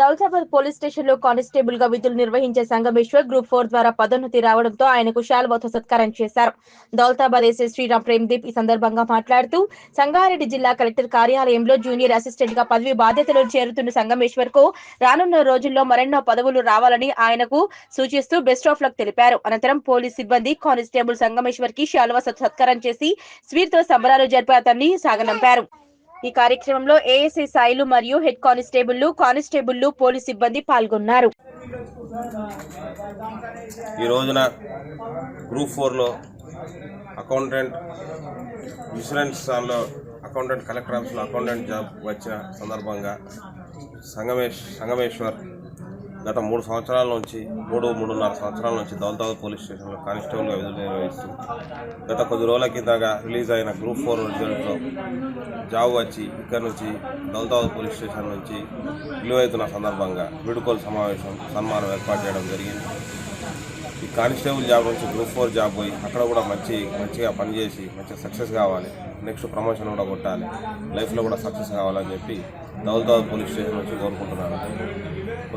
Daulatabad police స్టేషన్లో కానిస్టేబుల్గా విధులు నిర్వహించే సంగమేశ్వర్ గ్రూప్ ఫోర్ ద్వారా పదోన్నతి రావడంతో ఆయనకు శాల్వతో సత్కారం చేశారు. దౌలతాబాద్ ఎస్ఐ శ్రీరామ్ ప్రేమ్దీప్ ఈ సందర్భంగా మాట్లాడుతూ సంగారెడ్డి జిల్లా కలెక్టర్ కార్యాలయంలో జూనియర్ అసిస్టెంట్గా పదవి బాధ్యతలు చేరుతున్న సంగమేశ్వర్కు రానున్న రోజుల్లో మరెన్నో పదవులు రావాలని ఆయనకు సూచిస్తూ బెస్ట్ ఆఫ్ లక్ తెలిపారు. అనంతరం పోలీస్ సిబ్బంది కానిస్టేబుల్ సంగమేశ్వర్కి శాల్వ సత్కారం చేసి స్వీర్తో సంబరాలు జరిపి అతన్ని సాగనంపారు. ఈ కార్యక్రమంలో ఏఎస్ఐ సాయిలు మరియు హెడ్ కానిస్టేబుల్లు కానిస్టేబుల్లు పోలీస్ సిబ్బంది పాల్గొన్నారు. ఈ రోజున గ్రూప్ ఫోర్లో అకౌంటెంట్ ఇన్సూరెన్స్ దానిలో అకౌంటెంట్ కలెక్టర్ ఆఫీస్లో అకౌంటెంట్ జాబ్ వచ్చిన సందర్భంగా సంగమేష్ సంగమేశ్వర్ గత మూడు సంవత్సరాల నుంచి మూడు మూడున్నర సంవత్సరాల నుంచి దౌలతాబాద్ పోలీస్ స్టేషన్లో కానిస్టేబుల్గా విధులు నిర్వహిస్తూ గత కొద్ది రోజుల కిందగా రిలీజ్ అయిన గ్రూప్ ఫోర్ రిజల్ట్లో జాబ్ వచ్చి ఇక్కడ నుంచి దౌలతాబాద్ పోలీస్ స్టేషన్ నుంచి విలువైతున్న సందర్భంగా వీడుకోలు సమావేశం సన్మానం ఏర్పాటు చేయడం జరిగింది. ఈ కానిస్టేబుల్ జాబ్ నుంచి గ్రూప్ ఫోర్ జాబ్ పోయి అక్కడ కూడా మంచి మంచిగా పనిచేసి మంచిగా సక్సెస్ కావాలి. నెక్స్ట్ ప్రమోషన్ కూడా కొట్టాలి. లైఫ్లో కూడా సక్సెస్ కావాలని చెప్పి దౌలతాబాద్ పోలీస్ స్టేషన్ నుంచి కోరుకుంటున్నాను.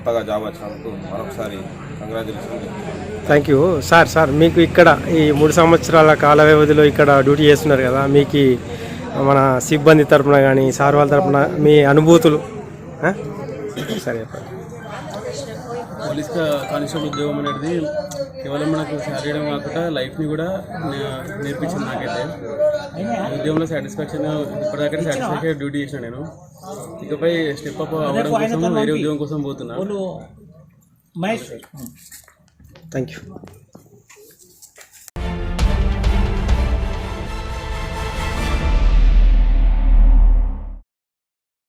కొత్తగా జాబ్ వచ్చినందుకు మరొకసారి congratulation thank you sir sir మీకు ఇక్కడ ఈ మూడు సంవత్సరాల కాల వ్యవధిలో ఇక్కడ డ్యూటీ చేస్తున్నారు కదా మీకు మన సిబ్బంది తరపున కానీ సార్ వాళ్ళ తరపున మీ అనుభూతులు? సరే. పోలీస్ కానిస్టేబుల్ ఉద్యోగం అనేది కేవలం మనకు శారీరం కాకుండా లైఫ్ని కూడా నేర్పించింది నాకైతే. ఈ ఉద్యోగంలో సాటిస్ఫాక్షన్ ఇప్పటిదాకా సాటిస్ఫాక్షన్ డ్యూటీ చేసిన నేను. ఇకపై స్టెప్ అప్ అవ్వడం కోసం వేరే ఉద్యోగం కోసం పోతున్నా. మహేష్. Thank you